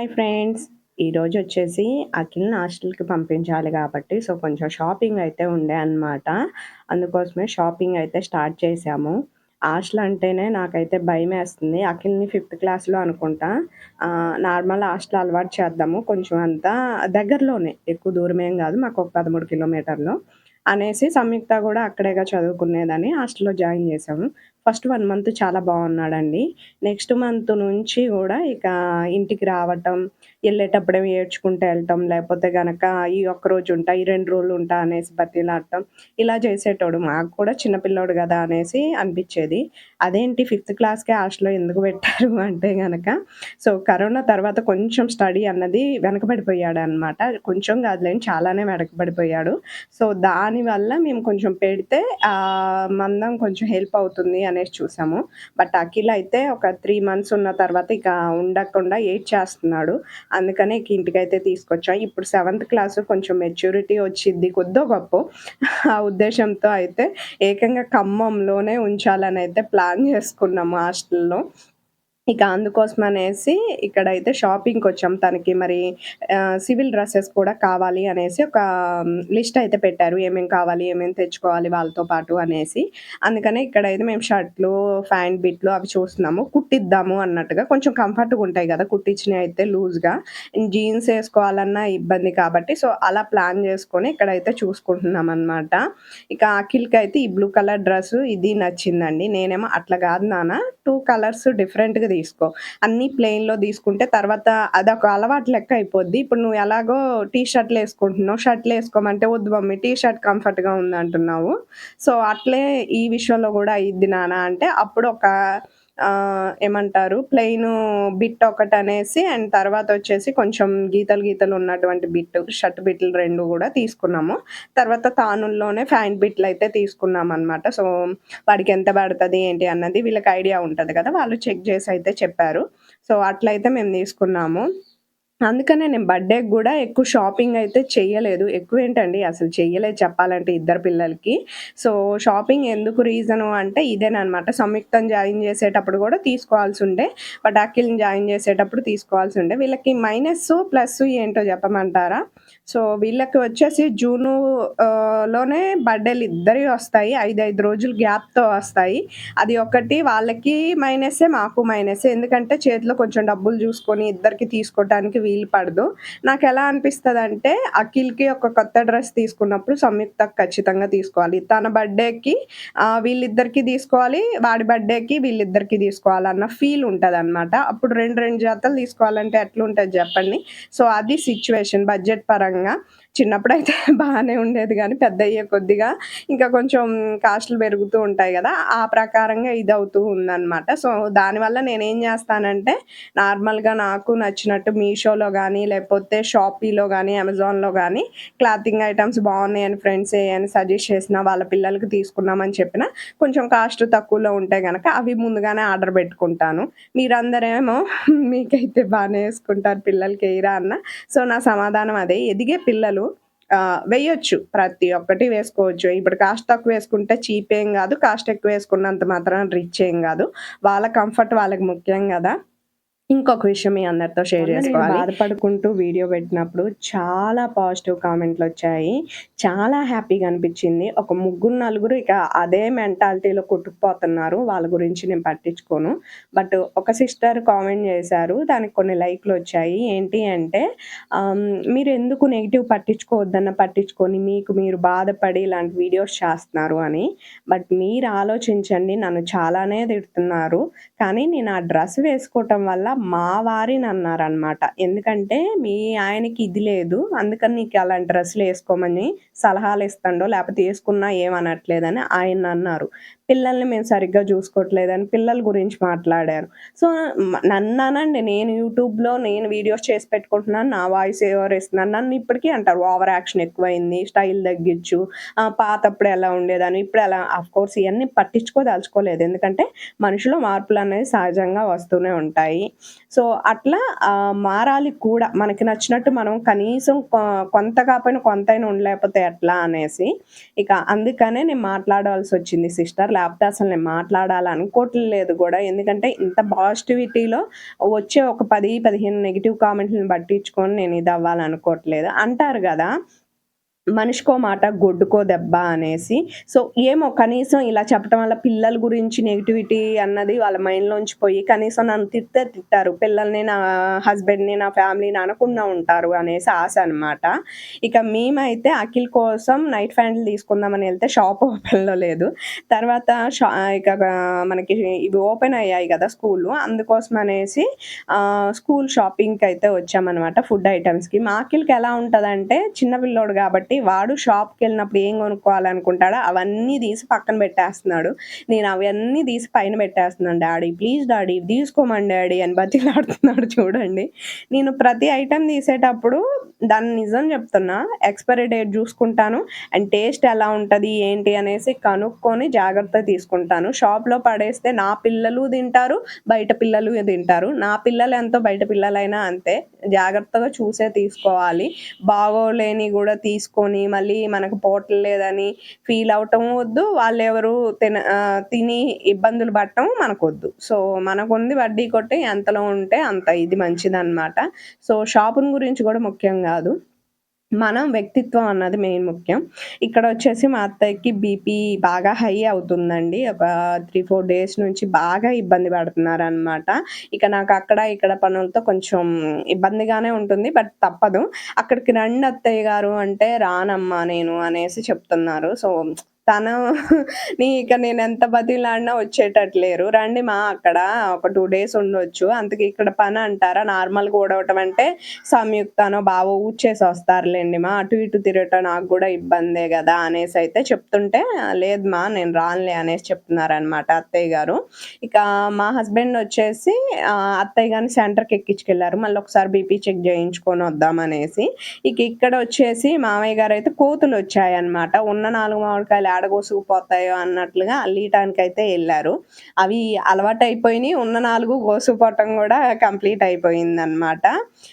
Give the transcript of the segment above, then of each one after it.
Hi friends. ఈరోజు వచ్చేసి అఖిల్ని హాస్టల్కి పంపించాలి కాబట్టి సో కొంచెం షాపింగ్ అయితే ఉండే అన్నమాట. అందుకోసమే షాపింగ్ అయితే స్టార్ట్ చేసాము హాస్టల్ అంటేనే నాకైతే భయం వేస్తుంది అఖిల్ని ఫిఫ్త్ క్లాస్లో అనుకుంటా. నార్మల్ హాస్టల్ అలవాటు చేద్దాము. కొంచెం అంతా దగ్గరలోనే ఎక్కువ దూరమేం కాదు మాకు ఒక పదమూడు కిలోమీటర్లు అనేసి సంయుక్త కూడా అక్కడేగా చదువుకునేదని హాస్టల్లో జాయిన్ చేసాము ఫస్ట్ వన్ మంత్ చాలా బాగున్నాడండి. నెక్స్ట్ మంత్ నుంచి కూడా ఇక ఇంటికి రావటం వెళ్ళేటప్పుడే ఏడ్చుకుంటూ వెళ్ళటం లేకపోతే గనక ఈ ఒక్క రోజు ఉంటా ఈ రెండు రోజులు ఉంటా అనేసి బతిలాడటం ఇలా చేసేటోడు మాకు కూడా చిన్నపిల్లోడు కదా అనేసి అనిపించేది. అదేంటి ఫిఫ్త్ క్లాస్కే హాస్టల్లో ఎందుకు పెట్టారు అంటే గనక సో కరోనా తర్వాత కొంచెం స్టడీ అన్నది వెనకబడిపోయాడు అనమాట కొంచెం కాదులేని చాలానే వెనకబడిపోయాడు. సో దానివల్ల మేము కొంచెం పెడితే మందం కొంచెం హెల్ప్ అవుతుంది అనేసి చూసాము. బట్ అఖిల్ అయితే ఒక త్రీ మంత్స్ ఉన్న తర్వాత ఇక ఉండకుండా ఎయిట్ చేస్తున్నాడు. అందుకనే ఇక ఇంటికైతే తీసుకొచ్చాం. ఇప్పుడు సెవెంత్ క్లాస్ కొంచెం మెచ్యూరిటీ వచ్చింది కొద్దో గొప్ప. ఆ ఉద్దేశంతో అయితే ఏకంగా ఖమ్మంలోనే ఉంచాలని అయితే ప్లాన్ చేసుకున్నాము హాస్టల్లో. ఇక అందుకోసం అనేసి ఇక్కడైతే షాపింగ్కి వచ్చాం. తనకి మరి సివిల్ డ్రెస్సెస్ కూడా కావాలి అనేసి ఒక లిస్ట్ అయితే పెట్టారు. ఏమేం కావాలి ఏమేమి తెచ్చుకోవాలి వాళ్ళతో పాటు అనేసి. అందుకనే ఇక్కడైతే మేము షర్ట్లు ఫ్యాంట్ బిట్లు అవి చూస్తున్నాము. కుట్టిద్దాము అన్నట్టుగా కొంచెం కంఫర్ట్గా ఉంటాయి కదా కుట్టించినవి అయితే లూజ్గా. జీన్స్ వేసుకోవాలన్నా ఇబ్బంది కాబట్టి సో అలా ప్లాన్ చేసుకొని ఇక్కడైతే చూసుకుంటున్నాం అనమాట ఇక అఖిల్కి అయితే ఈ బ్లూ కలర్ డ్రెస్ ఇది నచ్చిందండి. నేనేమో అట్లా కాదు నాన్న. టూ కలర్స్ డిఫరెంట్గా తీసుకో. అన్ని ప్లెయిన్లో తీసుకుంటే తర్వాత అదొక అలవాటు లెక్క అయిపోద్ది. ఇప్పుడు నువ్వు ఎలాగో టీ షర్ట్లు వేసుకుంటున్నావు షర్ట్లు వేసుకోమంటే వద్దు మమ్మీ టీ షర్ట్ కంఫర్ట్గా ఉంది అంటున్నావు. సో అట్లే ఈ విషయంలో కూడా అయ్యిద్ది నాన్న అంటే అప్పుడు ఒక ఏమంటారు? ప్లెయిన్ బిట్ ఒకటి అనేసి అండ్ తర్వాత వచ్చేసి కొంచెం గీతలు గీతలు ఉన్నటువంటి బిట్ షర్ట్ బిట్లు రెండు కూడా తీసుకున్నాము. తర్వాత తానుల్లోనే ఫ్యాంట్ బిట్లు అయితే తీసుకున్నాం అనమాట సో వాడికి ఎంత పడుతుంది ఏంటి అన్నది వీళ్ళకి ఐడియా ఉంటుంది కదా వాళ్ళు చెక్ చేసి అయితే చెప్పారు. సో అట్లయితే మేము తీసుకున్నాము. అందుకనే నేను బర్త్డేకి కూడా ఎక్కువ షాపింగ్ అయితే చేయలేదు ఎక్కువ ఏంటండి అసలు చెయ్యలేదు చెప్పాలంటే ఇద్దరు పిల్లలకి. సో షాపింగ్ ఎందుకు రీజను అంటే ఇదేనమాట సంయుక్తం జాయిన్ చేసేటప్పుడు కూడా తీసుకోవాల్సి ఉండే బట్ అఖిల్ని జాయిన్ చేసేటప్పుడు తీసుకోవాల్సి ఉండే. వీళ్ళకి మైనస్ ప్లస్ ఏంటో చెప్పమంటారా? సో వీళ్ళకి వచ్చేసి జూను లోనే బర్త్డేలు ఇద్దరి వస్తాయి. ఐదు ఐదు రోజులు గ్యాప్తో వస్తాయి. అది ఒకటి వాళ్ళకి మైనసే మాకు మైనసే. ఎందుకంటే చేతిలో కొంచెం డబ్బులు చూసుకొని ఇద్దరికి తీసుకోవడానికి వీలు పడదు. నాకు ఎలా అనిపిస్తుంది అంటే అఖిల్కి ఒక కొత్త డ్రెస్ తీసుకున్నప్పుడు సంయుక్త ఖచ్చితంగా తీసుకోవాలి. తన బర్త్డేకి వీళ్ళిద్దరికి తీసుకోవాలి. వాడి బర్త్డేకి వీళ్ళిద్దరికి తీసుకోవాలి అన్న ఫీల్ ఉంటుంది అనమాట అప్పుడు రెండు రెండు జాతలు తీసుకోవాలంటే ఎట్లుంటుంది చెప్పండి? సో అది సిచ్యువేషన్ బడ్జెట్ పరంగా. பார்த்துக்குங்க చిన్నప్పుడు అయితే బాగానే ఉండేది కానీ పెద్ద అయ్యే కొద్దిగా ఇంకా కొంచెం కాస్ట్లు పెరుగుతూ ఉంటాయి కదా ఆ ప్రకారంగా ఇది అవుతూ ఉందన్నమాట. సో దానివల్ల నేనేం చేస్తానంటే నార్మల్గా నాకు నచ్చినట్టు మీషోలో కానీ లేకపోతే షాపీలో కానీ అమెజాన్లో కానీ క్లాతింగ్ ఐటమ్స్ బాగున్నాయి అని ఫ్రెండ్స్ అని సజెస్ట్ చేసిన వాళ్ళ పిల్లలకి తీసుకున్నామని చెప్పిన కొంచెం కాస్ట్ తక్కువలో ఉంటే కనుక అవి ముందుగానే ఆర్డర్ పెట్టుకుంటాను. మీరందరేమో మీకైతే బాగానే వేసుకుంటారు పిల్లలకి ఎయిరా అన్న. సో నా సమాధానం అదే ఎదిగే పిల్లలు వేయొచ్చు. ప్రతి ఒక్కటి వేసుకోవచ్చు. ఇప్పుడు కాస్ట్ తక్కువ వేసుకుంటే చీప్ ఏం కాదు. కాస్ట్ ఎక్కువ వేసుకున్నంత మాత్రం రిచ్ ఏం కాదు. వాళ్ళ కంఫర్ట్ వాళ్ళకి ముఖ్యం కదా. ఇంకొక విషయం మీ అందరితో షేర్ చేసుకోవాలి. బాధపడుకుంటూ వీడియో పెట్టినప్పుడు చాలా పాజిటివ్ కామెంట్లు వచ్చాయి. చాలా హ్యాపీగా అనిపించింది. ఒక ముగ్గురు నలుగురు ఇక అదే మెంటాలిటీలో కొట్టుకుపోతున్నారు. వాళ్ళ గురించి నేను పట్టించుకోను. బట్ ఒక సిస్టర్ కామెంట్ చేశారు. దానికి కొన్ని లైక్లు వచ్చాయి. ఏంటి అంటే మీరు ఎందుకు నెగిటివ్ పట్టించుకోవద్దన్న పట్టించుకొని మీకు మీరు బాధపడి ఇలాంటి వీడియోస్ చేస్తున్నారు అని. బట్ మీరు ఆలోచించండి. నన్ను చాలానే తిడుతున్నారు. కానీ నేను ఆ డ్రెస్ వేసుకోవటం వల్ల మా వారిని అన్నారనమాట ఎందుకంటే మీ ఆయనకి ఇది లేదు. అందుకని నీకు అలాంటి డ్రెస్సులు వేసుకోమని సలహాలు ఇస్తాడో లేకపోతే వేసుకున్నా ఏమనట్లేదని ఆయన అన్నారు. పిల్లల్ని మేము సరిగ్గా చూసుకోవట్లేదని పిల్లల గురించి మాట్లాడారు. సో నన్ను అనండి నేను యూట్యూబ్లో నేను వీడియోస్ చేసి పెట్టుకుంటున్నాను నా వాయిస్ ఎవరు ఇస్తున్నాను నన్ను ఇప్పటికీ అంటారు ఓవర్ యాక్షన్ ఎక్కువైంది స్టైల్ తగ్గించు పాతప్పుడు ఎలా ఉండేదాన్ని ఇప్పుడు ఎలా కోర్స్ ఇవన్నీ పట్టించుకోదలుచుకోలేదు. ఎందుకంటే మనుషులు మార్పులు అనేవి సహజంగా వస్తూనే ఉంటాయి. సో అట్లా మారాలి కూడా. మనకి నచ్చినట్టు మనం కనీసం కొ కొంత కాకపోయినా కొంతైనా ఉండలేకపోతే ఎట్లా అనేసి, ఇక అందుకనే నేను మాట్లాడాల్సొచ్చింది సిస్టర్. లేకపోతే అసలు నేను మాట్లాడాలనుకోవట్లేదు కూడా ఎందుకంటే ఇంత పాజిటివిటీలో వచ్చే ఒక పది పదిహేను నెగిటివ్ కామెంట్లను పట్టించుకొని నేను ఇది అవ్వాలనుకోవట్లేదు అంటారు కదా మనిషికో మాట గొడ్డుకో దెబ్బ అనేసి. సో, ఏమో కనీసం ఇలా చెప్పటం వల్ల పిల్లల గురించి నెగటివిటీ అన్నది వాళ్ళ మైండ్‌లోంచి పోయి కనీసం నన్ను తిట్టే తిట్టారు. పిల్లల్ని, నా హస్బెండ్‌ని, నా ఫ్యామిలీని అనకుండా ఉంటారు అనేసి ఆశ అనమాట. ఇక మేమైతే అఖిల్ కోసం నైట్ ప్యాంట్లు తీసుకుందామని వెళ్తే షాప్ ఓపెన్‌లో లేదు. తర్వాత షా ఇక మనకి ఇవి ఓపెన్ అయ్యాయి కదా స్కూల్ అందుకోసం అనేసి స్కూల్ స్కూల్ షాపింగ్‌కయితే వచ్చామనమాట ఫుడ్ ఐటమ్స్కి మా అఖిల్‌కి ఎలా ఉంటదంటే చిన్న పిల్లోడు కాబట్టి వాడు షాప్‌కెళ్ళినప్పుడు ఏం కొనుక్కోవాలనుకుంటాడో అవన్నీ తీసి పక్కన పెట్టేస్తున్నాడు. నేను అవన్నీ తీసి పైన పెట్టేస్తున్నాను. డాడీ ప్లీజ్ డాడీ తీసుకోమండి డాడీ అని బతిమలాడుతున్నాడు చూడండి. నేను ప్రతి ఐటెం తీసేటప్పుడు దాన్ని నిజం చెప్తున్నా ఎక్స్‌పైరీ డేట్ చూసుకుంటాను అండ్ టేస్ట్ ఎలా ఉంటది, ఏంటి అనేసి కనుక్కొని జాగ్రత్తగా తీసుకుంటాను. షాప్‌లో పడేస్తే నా పిల్లలు తింటారు, బయట పిల్లలు తింటారు. నా పిల్లలు ఎంతో బయట పిల్లలైనా అంతే. జాగ్రత్తగా చూసే తీసుకోవాలి. బాగోలేని కూడా తీసుకొని మళ్ళీ మనకు పోవట్లేదని ఫీల్ అవ్వటం వద్దు. వాళ్ళు ఎవరు తిన తిని ఇబ్బందులు పడటం మనకొద్దు. సో, మనకుంది వడ్డీ కొట్టి ఎంతలో ఉంటే అంత ఇది మంచిదనమాట. సో, షాపుని గురించి కూడా ముఖ్యం కాదు మనం వ్యక్తిత్వం అన్నది మెయిన్ ముఖ్యం. ఇక్కడ వచ్చేసి మా అత్తయ్యకి బీపీ బాగా హై అవుతుందండి. ఒక 3, 4 డేస్ నుంచి బాగా ఇబ్బంది పడుతున్నారు అనమాట ఇక నాకు అక్కడ, ఇక్కడ పనులతో కొంచెం ఇబ్బందిగానే ఉంటుంది. బట్ తప్పదు. అక్కడికి రండి అత్తయ్య గారు అంటే రానమ్మా నేను అనేసి చెప్తున్నారు. సో, తను నీ ఇక ఎంత బతిమిలాడినా వచ్చేటట్టు లేరు. రండి మా అక్కడ ఒక టూ డేస్ ఉండొచ్చు. అందుకే ఇక్కడ పని అంటారా నార్మల్‌గా ఊడవటం అంటే సంయుక్తనో, బావో ఊడ్చేసి వస్తారులేండి మా. అటు ఇటు తిరగటం నాకు కూడా ఇబ్బందే కదా అనేసి అయితే చెప్తుంటే లేదు మా నేను రానులే అనేసి చెప్తున్నారనమాట అత్తయ్య గారు. ఇక మా హస్బెండ్ వచ్చేసి అత్తయ్య గారిని సెంటర్‌కి ఎక్కించుకెళ్ళారు మళ్ళీ ఒకసారి బీపీ చెక్ చేయించుకొని వద్దామనేసి. ఇక ఇక్కడ వచ్చేసి మామయ్య గారు అయితే కోతులు వచ్చాయన్నమాట ఉన్న నాలుగు మామిడికాయలు ఏడ అన్నట్లుగా అన్నట్లుగా అయితే వెళ్ళారు అవి అలవాటు అయిపోయినాయి ఉన్న నాలుగు గోసుకుపోవటం కూడా కంప్లీట్ అయిపోయిందనమాట.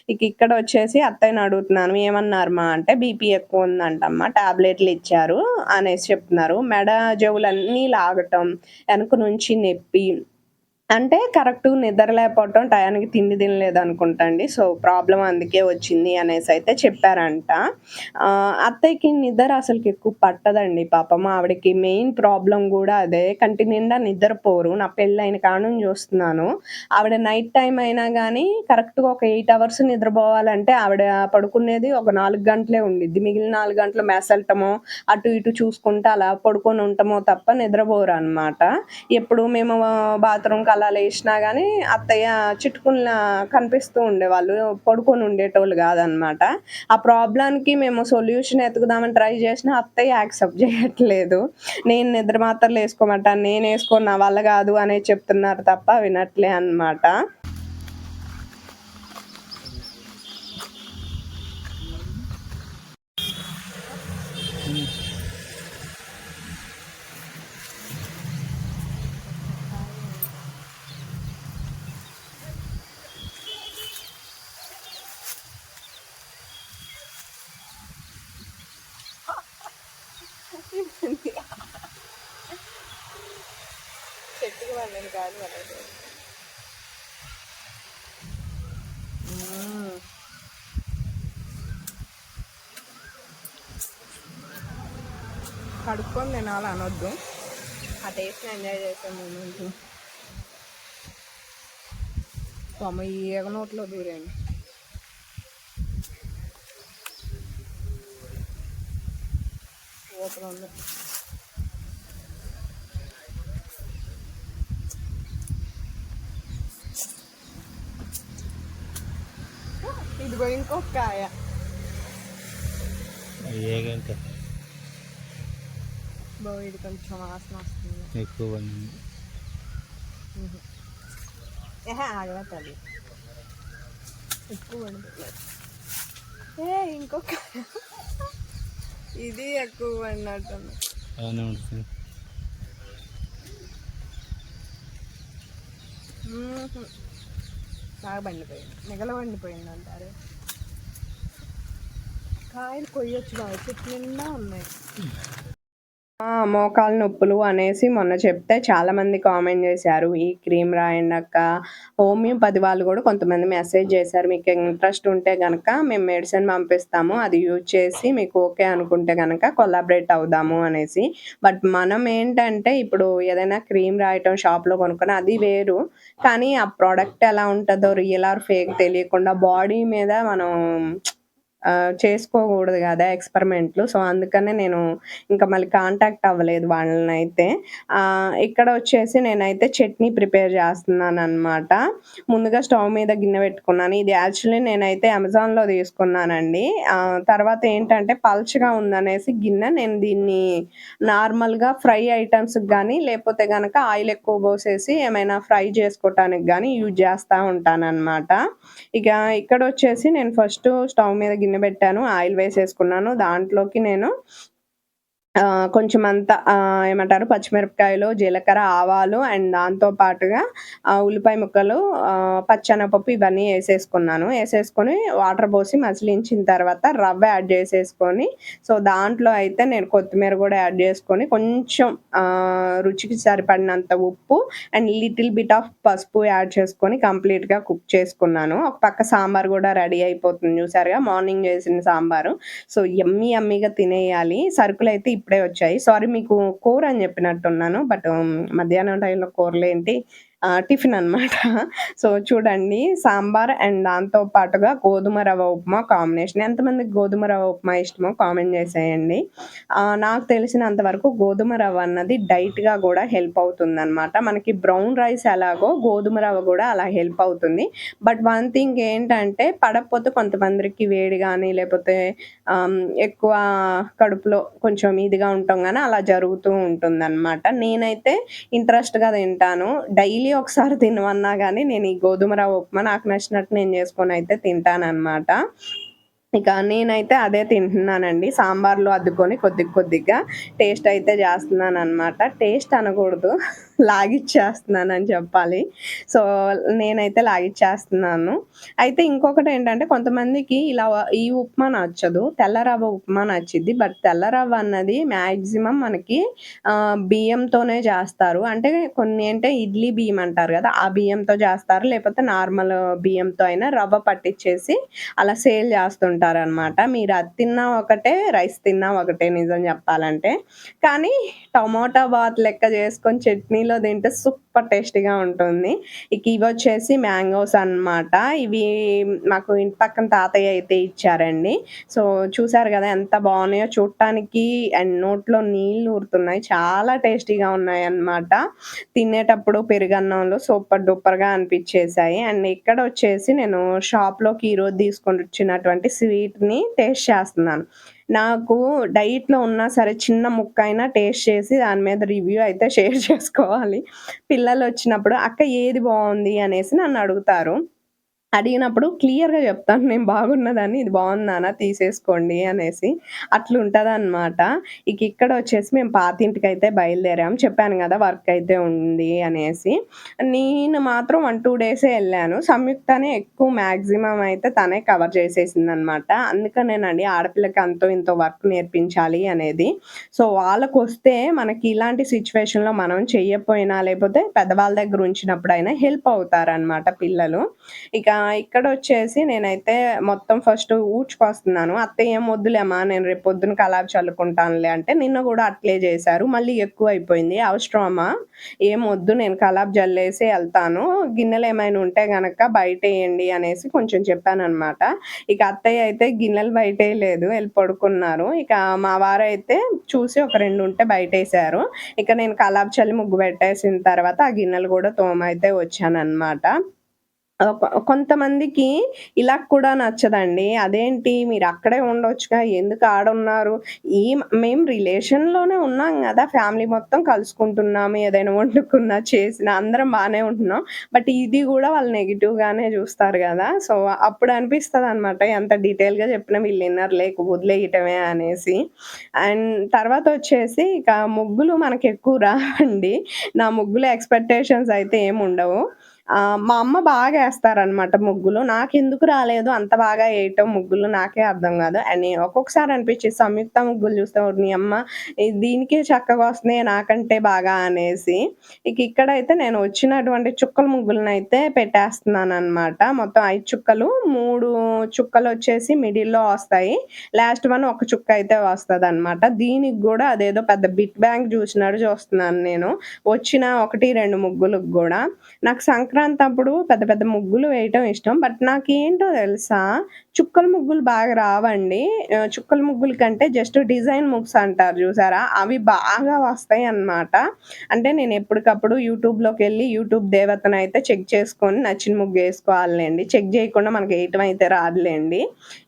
ఇక ఇక్కడ వచ్చేసి అత్తయ్యని అడుగుతున్నాను. ఏమన్నారు మా అంటే బీపీ ఎక్కువుందంటమ్మా. టాబ్లెట్లు ఇచ్చారు అనేసి చెప్తున్నారు. మెడ, జవులన్నీ లాగటం, వెనక నుంచి నొప్పి. అంటే కరెక్ట్ నిద్ర లేకపోవటం, టయానికి తిండి తినలేదనుకుంటా అండి. సో, ప్రాబ్లం అందుకే వచ్చింది అనేసి అయితే చెప్పారంట. అత్తయ్యకి నిద్ర అసలుకి ఎక్కువ పట్టదండి పాపం. ఆవిడకి మెయిన్ ప్రాబ్లం కూడా అదే. కంటి నిండా నిద్రపోరు. నా పెళ్ళి అయిన నుంచి చూస్తున్నాను. ఆవిడ నైట్ టైం అయినా కానీ కరెక్ట్‌గా ఒక ఎయిట్ అవర్స్ నిద్రపోవాలంటే ఆవిడ పడుకునేది ఒక నాలుగు గంటలే ఉండిద్ది. మిగిలిన నాలుగు గంటలు మెసలటమో, అటు ఇటు చూసుకుంటా అలా పడుకొని ఉండటమో తప్ప నిద్రపోరనమాట. ఎప్పుడు మేము బాత్రూమ్‌కి అలా లేచినా కానీ అత్తయ్య చిట్టుకున్న కనిపిస్తూ ఉండేవాళ్ళు. పడుకొని ఉండేటోళ్ళు కాదనమాట ఆ ప్రాబ్లమ్‌కి మేము సొల్యూషన్ ఎతుకుదామని ట్రై చేసినా అత్తయ్య యాక్సెప్ట్ చేయట్లేదు. నేను నిద్ర మాత్రలు వేసుకోమట నేను నా వల్ల కాదు అనేది చెప్తున్నారు తప్ప వినట్లే అనమాట. హ్మ్. హ్మ్. కడుక్కొని తినాలి అనొద్దు. ఆ టేస్ట్‌ని ఎంజాయ్ చేసే మూమెంట్. పాపం ఈ ఈగ నోట్లో దూరింది. సూపరుంది. ఇదిగో ఇంకొక కాయ. ఏగంటే బో ఇది కొంచెం వాసన వస్తుంది. ఎక్కువ. ఎహే! ఆగవతది. ఎక్కువ. ఏ ఇంకొక ఇది ఎక్కువ పడినట్టుంది. బాగానే ఉంటుంది. బాగా పండిపోయింది మిగల పండిపోయింది అంటారు కాయలు కొయ్యొచ్చు బాగా చెట్టు నిండా ఉన్నాయి. మోకాలు నొప్పులు అనేసి మొన్న చెప్తే చాలా మంది కామెంట్ చేశారు. ఈ క్రీమ్ రాయండి హోమియోపతి వాళ్ళు కూడా కొంతమంది మెసేజ్ చేశారు. మీకు ఇంట్రెస్ట్ ఉంటే కనుక మేము మెడిసిన్ పంపిస్తాము. అది యూజ్ చేసి మీకు ఓకే అనుకుంటే కనుక కొలాబరేట్ అవుదాము అనేసి. బట్ మనం ఏంటంటే ఇప్పుడు ఏదైనా క్రీమ్ రాయటం షాప్లో కొనుక్కొని అది వేరు. కానీ ఆ ప్రోడక్ట్ ఎలా ఉంటుందో రియల్ ఆర్ ఫేక్ తెలియకుండా బాడీ మీద మనం చేసుకోకూడదు కదా ఎక్స్పెరిమెంట్లు. సో అందుకనే నేను ఇంకా మళ్ళీ కాంటాక్ట్ అవ్వలేదు వాళ్ళని అయితే ఇక్కడ వచ్చేసి నేనైతే చట్నీ ప్రిపేర్ చేస్తున్నాను అనమాట ముందుగా స్టవ్ మీద గిన్నె పెట్టుకున్నాను. ఇది యాక్చువల్లీ నేనైతే అమెజాన్లో తీసుకున్నానండి. తర్వాత ఏంటంటే పల్చగా ఉందనేసి గిన్నె నేను దీన్ని నార్మల్గా ఫ్రై ఐటమ్స్ కానీ లేకపోతే కనుక ఆయిల్ ఎక్కువ పోసేసి ఏమైనా ఫ్రై చేసుకోవటానికి కానీ యూజ్ చేస్తూ ఉంటాను అనమాట ఇక ఇక్కడ వచ్చేసి నేను ఫస్ట్ స్టవ్ మీద గిన్నె పెట్టాను ఆయిల్ వేసేసుకున్నాను. దాంట్లోకి నేను కొంచెం అంత ఏమంటారు పచ్చిమిరపకాయలు జీలకర్ర ఆవాలు అండ్ దాంతో పాటుగా ఆ, ఉల్లిపాయ ముక్కలు పచ్చనపప్పు ఇవన్నీ వేసేసుకున్నాను. వేసేసుకొని వాటర్ పోసి మసిలించిన తర్వాత రవ్వ యాడ్ చేసేసుకొని సో దాంట్లో అయితే నేను కొత్తిమీర కూడా యాడ్ చేసుకొని కొంచెం రుచికి సరిపడినంత ఉప్పు అండ్ లిటిల్ బిట్ ఆఫ్ పసుపు యాడ్ చేసుకొని కంప్లీట్గా కుక్ చేసుకున్నాను. ఒక పక్క సాంబార్ కూడా రెడీ అయిపోతుంది. చూసారుగా మార్నింగ్ చేసిన సాంబారు. సో ఎమ్మి ఎమ్మిగా తినేయాలి. సరుకులు అయితే ఇప్పుడే వచ్చాయి. సారీ మీకు కూర అని చెప్పినట్టున్నాను బట్ మధ్యాహ్నం టైంలో కూరలేంటి టిఫిన్ అన్నమాట. సో చూడండి సాంబార్ అండ్ దాంతో పాటుగా గోధుమ రవ ఉప్మా కాంబినేషన్. ఎంతమందికి గోధుమ రవ ఉప్మా ఇష్టమో కామెంట్ చేసేయండి. నాకు తెలిసినంత వరకు గోధుమ రవ్వ అన్నది డైట్గా కూడా హెల్ప్ అవుతుంది అనమాట మనకి బ్రౌన్ రైస్ ఎలాగో గోధుమ రవ కూడా అలా హెల్ప్ అవుతుంది. బట్ వన్ థింగ్ ఏంటంటే పడకపోతే కొంతమందికి వేడి కానీ లేకపోతే ఎక్కువ కడుపులో కొంచెం ఇదిగా ఉంటాం కానీ అలా జరుగుతూ ఉంటుంది అనమాట నేనైతే ఇంట్రెస్ట్గా తింటాను. డైలీ ఒకసారి తినమన్నా కానీ నేను ఈ గోధుమ రవ్వ ఉప్మా నాకు నచ్చినట్టు నేను చేసుకొని అయితే తింటానన్నమాట. ఇక నేనైతే అదే తింటున్నానండి. సాంబార్లో అద్దుకొని కొద్ది కొద్దిగా టేస్ట్ అయితే చేస్తున్నాను అనమాట టేస్ట్ అనకూడదు. లాగిచ్చేస్తున్నాను అని చెప్పాలి. సో నేనైతే లాగిచ్చేస్తున్నాను. అయితే ఇంకొకటి ఏంటంటే కొంతమందికి ఇలా ఈ ఉప్మా నచ్చదు తెల్ల రవ్వ ఉప్మా నచ్చిద్ది. బట్ తెల్ల రవ్వ అన్నది మ్యాక్సిమం మనకి బియ్యంతోనే చేస్తారు. అంటే కొన్ని అంటే ఇడ్లీ బియ్యం అంటారు కదా ఆ బియ్యంతో చేస్తారు. లేకపోతే నార్మల్ బియ్యంతో అయినా రవ్వ పట్టించేసి అలా సేల్ చేస్తుంటారు అనమాట మీరు అది తిన్నా ఒకటే రైస్ తిన్నా ఒకటే నిజం చెప్పాలంటే. కానీ టమోటా బాత్ లెక్క చేసుకొని చట్నీ చట్నీలో తింటే సూపర్ టేస్టీగా ఉంటుంది. ఇక ఇవి వచ్చేసి మ్యాంగోస్ అన్నమాట. ఇవి మాకు ఇంటి పక్కన తాతయ్య అయితే ఇచ్చారండి. సో చూసారు కదా ఎంత బాగున్నాయో. చూడటానికి అండ్ నోట్లో నీళ్ళు ఊరుతున్నాయి. చాలా టేస్టీగా ఉన్నాయి అన్నమాట. తినేటప్పుడు పెరుగన్నంలో సూపర్ డూపర్గా అనిపించేసాయి అండ్ ఇక్కడ వచ్చేసి నేను షాప్లోకి ఈరోజు తీసుకొని వచ్చినటువంటి స్వీట్ని టేస్ట్ చేస్తున్నాను. నాకు డైట్లో ఉన్నా సరే చిన్న ముక్క అయినా టేస్ట్ చేసి దాని మీద రివ్యూ అయితే షేర్ చేసుకోవాలి. పిల్లలు వచ్చినప్పుడు అక్క ఏది బాగుంది? అనేసి నన్ను అడుగుతారు. అడిగినప్పుడు క్లియర్గా చెప్తాను నేను బాగున్నదని ఇది బాగుందానా తీసేసుకోండి అనేసి. అట్లుంటుంది అనమాట ఇక ఇక్కడ వచ్చేసి మేము పాతింటికి అయితే బయలుదేరాం. చెప్పాను కదా వర్క్ అయితే ఉంది అనేసి. నేను మాత్రం వన్ టూ డేసే వెళ్ళాను. సంయుక్తనే ఎక్కువ మ్యాక్సిమం అయితే తనే కవర్ చేసేసింది అనమాట అందుకనేనండి ఆడపిల్లకి అంతో ఇంతో వర్క్ నేర్పించాలి అనేది. సో వాళ్ళకు వస్తే మనకి ఇలాంటి సిచ్యువేషన్లో మనం చెయ్యపోయినా లేకపోతే పెద్దవాళ్ళ దగ్గర ఉంచినప్పుడైనా హెల్ప్ అవుతారనమాట పిల్లలు. ఇక ఇక్కడ వచ్చేసి నేనైతే మొత్తం ఫస్ట్ ఊడ్చుకొస్తున్నాను. అత్తయ్య ఏం వద్దులేమ్మా నేను రేపు పొద్దున కలాబ్ చల్లుకుంటానులే అంటే నిన్న కూడా అట్లే చేశారు. మళ్ళీ ఎక్కువ అయిపోయింది అవసరమా? ఏం వద్దు నేను కలాబ్ జల్లేసి వెళ్తాను. గిన్నెలు ఏమైనా ఉంటే గనక బయట వేయండి అనేసి కొంచెం చెప్పాను అనమాట ఇక అత్తయ్య అయితే గిన్నెలు బయట లేదు వెళ్ళి పడుకున్నారు. ఇక మా వారైతే చూసి ఒక రెండు ఉంటే బయట వేసారు ఇక నేను కలాబ్ చల్లి ముగ్గు పెట్టేసిన తర్వాత ఆ గిన్నెలు కూడా తోమైతే వచ్చాను కొంతమందికి ఇలా కూడా నచ్చదండి. అదేంటి? మీరు అక్కడే ఉండొచ్చుగా ఎందుకు ఆడున్నారు? ఈ మేము రిలేషన్లోనే ఉన్నాం కదా ఫ్యామిలీ మొత్తం కలుసుకుంటున్నాము ఏదైనా వండుకున్నా చేసిన అందరం బాగానే ఉంటున్నాం. బట్ ఇది కూడా వాళ్ళు నెగిటివ్గానే చూస్తారు కదా. సో అప్పుడు అనిపిస్తుంది అనమాట ఎంత డీటెయిల్గా చెప్పినా వీళ్ళు విన్నర్ లేక వదిలేయటమే అనేసి. అండ్ తర్వాత వచ్చేసి ఇక ముగ్గులు మనకి ఎక్కువ రావండి. నా ముగ్గులు ఎక్స్పెక్టేషన్స్ అయితే ఏమి ఉండవు. మా అమ్మ బాగా వేస్తారనమాట ముగ్గులు. నాకెందుకు రాలేదు అంత బాగా వేయటం ముగ్గులు నాకే అర్థం కాదు అని ఒక్కొక్కసారి అనిపించి సంయుక్త ముగ్గులు చూస్తే నీ అమ్మ దీనికే చక్కగా వస్తున్నాయి నాకంటే బాగా అనేసి. ఇక ఇక్కడైతే నేను వచ్చినటువంటి చుక్కల పెట్టేస్తున్నాను అన్నమాట మొత్తం ఐదు చుక్కలు, మూడు చుక్కలు వచ్చేసి మిడిల్‌లో వస్తాయి. లాస్ట్ వన్ ఒక చుక్క అయితే వస్తదనమాట. దీనికి కూడా అదేదో పెద్ద బిట్ బ్యాంక్ చూసినట్టు చూస్తున్నాను నేను. వచ్చిన 1, 2 ముగ్గులకు కూడా నాకు సంక్రాంతి అప్పుడు పెద్ద పెద్ద ముగ్గులు వేయటం ఇష్టం. బట్ నాకేంటో తెలుసా? చుక్కల ముగ్గులు బాగా రావండి. చుక్కల ముగ్గుల కంటే జస్ట్ డిజైన్ ముగ్స్ అంటారు చూసారా? అవి బాగా వస్తాయి అన్నమాట అంటే నేను ఎప్పటికప్పుడు యూట్యూబ్‌లోకెళ్ళి యూట్యూబ్ దేవతను అయితే చెక్ చేసుకొని నచ్చిన ముగ్గు వేసుకోవాలండి చెక్ చేయకుండా మనకి వేయటం అయితే రాదులేండి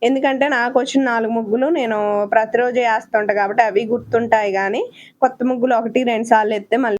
ఎందుకంటే నాకు వచ్చిన నాలుగు ముగ్గులు నేను ప్రతిరోజు వేస్తుంటా కాబట్టి అవి గుర్తుంటాయి కానీ కొత్త ముగ్గులు 1, 2 సార్లు ఎత్తే మళ్ళీ